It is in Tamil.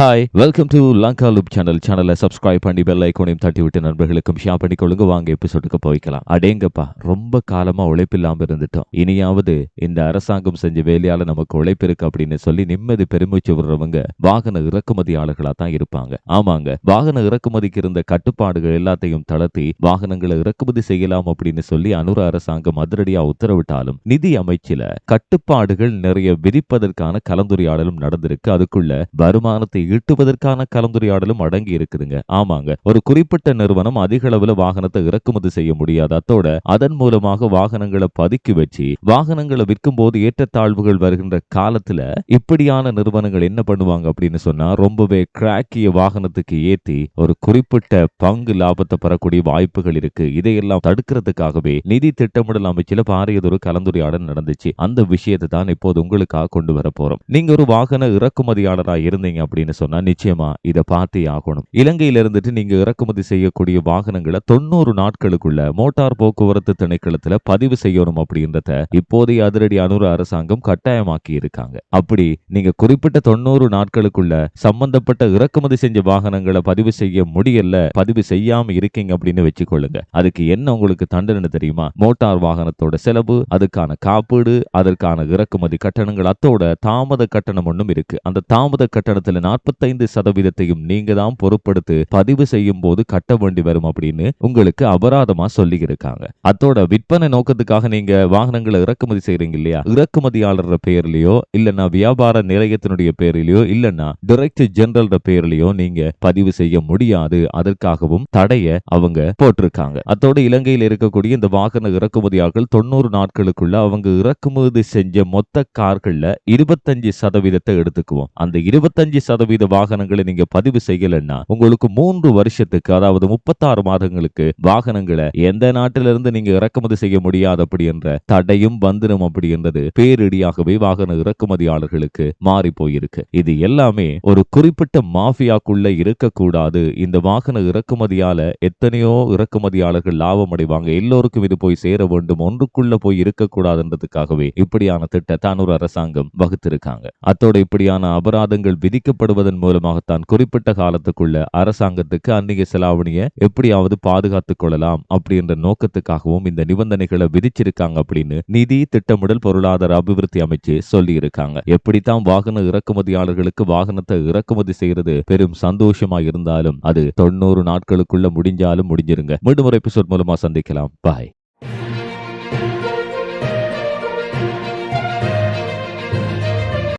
Hi welcome to Lanka loop channel சேனலை சப்ஸ்கிரைப் பண்ணி பெல் ஐக்கோனையும் தட்டி விட்டு நண்பர்களுக்கும் ஷேர் பண்ணிக்கொள்ளுங்க வாங்க எபிசோடுக்கு போய்க்கலாம். அடேங்கப்பா ரொம்ப காலமா உழைப்பில்லாம இருந்துட்டோம். இனியாவது இந்த அரசாங்கம் செஞ்ச வேலையால நமக்கு உழைப்பு இருக்கு அப்படின்னு சொல்லி நிம்மதி பெருமிச்சு விடுறவங்க வாகன இறக்குமதியாளர்களா தான் இருப்பாங்க. ஆமாங்க வாகன இறக்குமதிக்கு இருந்த கட்டுப்பாடுகள் எல்லாத்தையும் தளர்த்தி வாகனங்களை இறக்குமதி செய்யலாம் அப்படின்னு சொல்லி அனுர அரசாங்கம் அதிரடியா உத்தரவிட்டாலும் நிதி அமைச்சில கட்டுப்பாடுகள் நிறைய விதிப்பதற்கான கலந்துரையாடலும் நடந்திருக்கு. அதுக்குள்ள வருமானத்தை ஈட்டுவதற்கான கலந்துரையாடலும் அடங்கி இருக்குதுங்க. ஆமாங்க. ஒரு குறிப்பிட்ட நிறுவனம் அதிக அளவுல வாகனத்தை இறக்குமதி செய்ய முடியாது. அத்தோட அதன் மூலமாக வாகனங்களை பதுக்கி வச்சு வாகனங்களை விற்கும் போது ஏற்றத்தாழ்வுகள் வருகின்ற காலத்துல இப்படியான நிறுவனங்கள் என்ன பண்ணுவாங்க அப்படின்னு சொன்னா ரொம்பவே கிராக்கிய வாகனத்துக்கு ஏத்தி ஒரு குறிப்பிட்ட பங்கு லாபத்தை பெறக்கூடிய வாய்ப்புகள் இருக்கு. இதையெல்லாம் தடுக்கிறதுக்காகவே நிதி திட்டமிடல் அமைச்சில பாரியதொரு கலந்துரையாடல் நடந்துச்சு. அந்த விஷயத்தை தான் இப்போது உங்களுக்காக கொண்டு வர போறோம். நீங்க ஒரு வாகன இறக்குமதியாளராக இருந்தீங்க அப்படின்னு சொன்னால் நிச்சயமாக இதை பார்த்தே ஆகணும். இலங்கையில் இருந்துட்டு நீங்கள் இறக்குமதி செய்யக்கூடிய வாகனங்களை தொண்ணூறு நாட்களுக்குள்ள மோட்டார் போக்குவரத்து திணைக்களத்தில் பதிவு செய்யணும் அப்படின்றத இப்போதைய அதிரடி அனுர அரசாங்கம் கட்டாயமாக்கி இருக்காங்க. அப்படி நீங்க குறிப்பிட்ட தொண்ணூறு நாட்களுக்குள்ள சம்பந்தப்பட்ட இறக்குமதி செஞ்ச வாகனங்களை பதிவு செய்ய முடியல பதிவு செய்யாம இருக்கீங்க அப்படின்னு வச்சுக்கொள்ளுங்க. அதுக்கு என்ன உங்களுக்கு தண்டனை தெரியுமா? மோட்டார் வாகனத்தோட செலவு அதுக்கான காப்பீடு அதற்கான இறக்குமதி கட்டணங்கள் அத்தோட தாமத கட்டணம் ஒன்றும் இருக்கு. அந்த தாமத கட்டணத்துல நாற்பத்தைந்து சதவீதத்தையும் நீங்க தான் பொருட்படுத்து பதிவு செய்யும் போது கட்ட வேண்டி வரும் அப்படின்னு உங்களுக்கு அபராதமா சொல்லி இருக்காங்க அதோட விற்பனை நோக்கத்துக்காக நீங்க வாகனங்களை இறக்குமதி செய்யறீங்க இல்லையா? இறக்குமதியாளர் பெயர்லயோ இல்லைன்னா வியாபார நிலையத்தினுடைய பேரிலயோ இல்லைன்னா டைரக்டர் ஜெனரல் பெயர்லயோ நீங்க பதிவு செய்ய முடியாது. அதற்காகவும் தடைய அவங்க போட்டிருக்காங்க. அத்தோட இலங்கையில் இருக்கக்கூடிய இந்த வாகன இறக்குமதியாளர்கள் தொண்ணூறு நாட்களுக்குள்ள அவங்க இறக்குமதி செஞ்ச மொத்த கார்கள்ல இருபத்தஞ்சு சதவீதத்தை எடுத்துக்குவோம். அந்த இருபத்தஞ்சு சதவீத வாகனங்களை நீங்க பதிவு செய்யலைன்னா உங்களுக்கு மூன்று வருஷத்துக்கு அதாவது முப்பத்தாறு மாதங்களுக்கு வாகனங்களை எந்த நாட்டிலிருந்து நீங்க இறக்குமதி செய்ய முடியாது அப்படி என்ற தடையும் வந்துடும் அப்படி என்றது பேரிடியாகவே வாகன இறக்குமதியாளர்களுக்கு மாறி போயிருக்கு. இது எல்லாமே ஒரு குறிப்பிட்ட மாஃபியாக்குள்ள இருக்கக்கூடாது. இந்த வாகன இறக்குமதியால எத்தனையோ இறக்குமதியாளர்கள் லாபம் அடைவாங்க. எல்லோருக்கும் இது போய் சேர வேண்டும். ஒன்றுக்குள்ள போய் இருக்கக்கூடாதுன்றதுக்காகவே இப்படியான திட்டத்தை அனுர் அரசாங்கம் வகுத்திருக்காங்க. அத்தோட இப்படியான அபராதங்கள் விதிக்கப்படுவதன் மூலமாகத்தான் குறிப்பிட்ட காலத்துக்குள்ள அரசாங்கத்துக்கு அந்நிய செலாவணியை எப்படியாவது பாதுகாத்துக் கொள்ளலாம் அப்படின்ற நோக்கத்துக்காகவும் இந்த நிபந்தனைகளை விதிச்சிருக்காங்க அப்படின்னு நிதி திட்டமிடல் பொருளாதார அபிவிருத்தி அமைச்சு சொல்லி இருக்காங்க எப்படித்தான் வாகன இறக்குமதியாளர்களுக்கு வாகனத்தை இறக்குமதி செய்யறது பெரும் சந்தோஷமா இருந்தாலும் அது தொண்ணூறு நாட்களுக்குள்ள முடிஞ்சாலும் முடிஞ்சிருங்க. மீண்டும் ஒரு எபிசோட் மூலமா சந்திக்கலாம். பாய்